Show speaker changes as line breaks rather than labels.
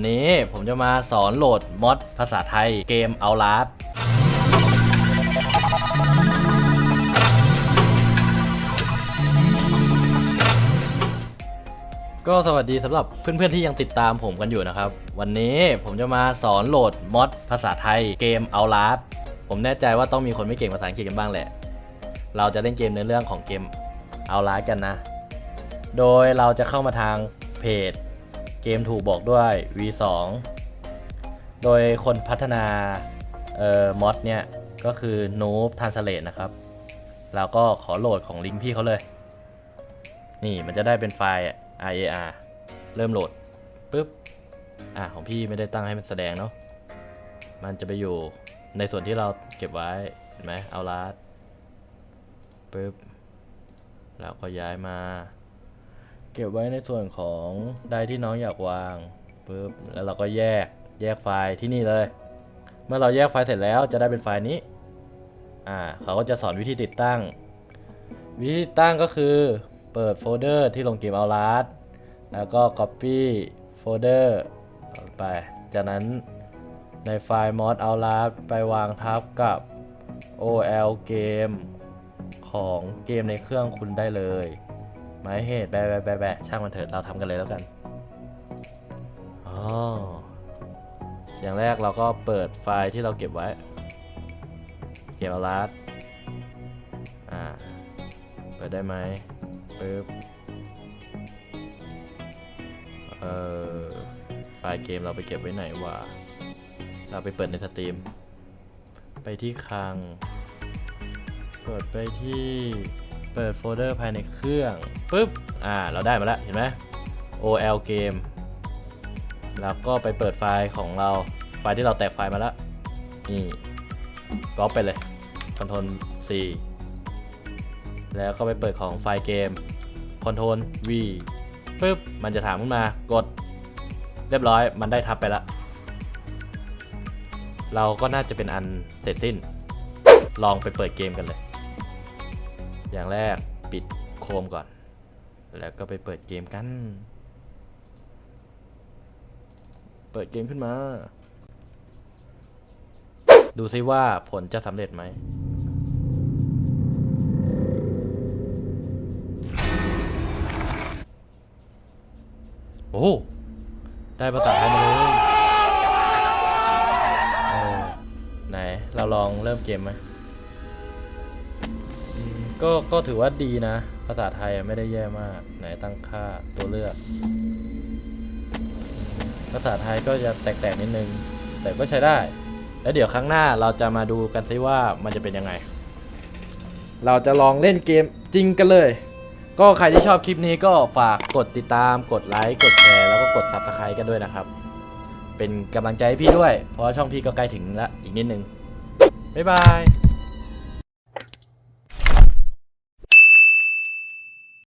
นนี้ผมจะมาสอนโหลดมอดภาษาไทยเกมเอาลาสก็สวัสดีสำหรับเพื่อนๆที่ยังติดตามผมกันอยู่นะครับ วันนี้ผมจะมาสอนโหลดมอดภาษาไทยเกมเอาลาสผมแน่ใจว่าต้องมีคนไม่เก่งภาษาอังกฤษกันบ้างแหละ เราจะเล่นเกมในเรื่องของเกมเอาลาสกันนะ โดยเราจะเข้ามาทางเพจ เกมถูกบอกด้วย V2 โดยคนพัฒนาเอ่อมอดเนี่ย ก็คือ Noob Translate นะครับเราก็ขอโหลดของลิงก์พี่เขาเลย นี่มันจะได้เป็นไฟล์ IAR เริ่มโหลดปุ๊บ อะของพี่ไม่ได้ตั้งให้มันแสดงเนาะ มันจะไปอยู่ในส่วนที่เราเก็บไว้ เห็นไหมเอาลาดปุ๊บ แล้วก็ย้ายมา ก็บไว้ในส่วนของใดที่น้องอยากวางปุ๊บแล้วเราก็แยกแยกไฟล์ที่นี่เลย เมื่อเราแยกไฟล์เสร็จแล้วจะได้เป็นไฟล์นี้อ่าเขาก็จะสอนวิธีติดตั้ง วิธีติดตั้งก็คือเปิดโฟลเดอร์ที่ลงเกมเอาลาสแล้วก็ copy โฟลเดอร์ไป จากนั้นในไฟล์ mod เอาลาสไปวางทับกับ OL เกมของเกมในเครื่องคุณได้เลย หมายเหตุแบะแบะแบะแบะช่างมันเถิดเราทำกันเลยแล้วกันอ๋ออย่างแรกเราก็เปิดไฟล์ที่เราเก็บไว้ เก็บเอาลัดอ่า เปิดได้ไหมปึ๊บเออไฟล์เกมเราไปเก็บไว้ไหนวะเราไปเปิดในสตรีม ไปที่คลังกดไปที่ เปิดโฟลเดอร์ภายในเครื่องปุ๊บ อ่า เราได้มาแล้ว เห็นไหม OL เกมแล้วก็ไปเปิดไฟล์ของเรา ไฟล์ที่เราแตกไฟล์มาแล้ว นี่ก๊อปไปเลย Ctrl C แล้วก็ไปเปิดของไฟล์เกม Ctrl V ปุ๊บ มันจะถามขึ้นมากด เรียบร้อย มันได้ทับไปแล้ว เราก็น่าจะเป็นอันเสร็จสิ้น ลองไปเปิดเกมกันเลย อย่างแรกปิดโคมก่อน แล้วก็ไปเปิดเกมกัน เปิดเกมขึ้นมา ดูซิว่าผลจะสำเร็จไหมโอ้ ได้ภาษาไทยมาเลยไหน เราลองเริ่มเกมไหม ก็ก็ถือว่าดีนะ ภาษาไทยไม่ได้แย่มาก ไหนตั้งค่าตัวเลือก ภาษาไทยก็จะแตกๆนิดนึง แต่ก็ใช้ได้ แล้วเดี๋ยวครั้งหน้าเราจะมาดูกันซิว่ามันจะเป็นยังไง เราจะลองเล่นเกมจริงกันเลย ก็ใครที่ชอบคลิปนี้ก็ฝากกดติดตาม กดไลค์ กดแชร์ แล้วก็กด Subscribe กันด้วยนะครับ เป็นกำลังใจให้พี่ด้วย เพราะว่าช่องพี่ก็ใกล้ถึงละอีกนิดนึง บ๊ายบาย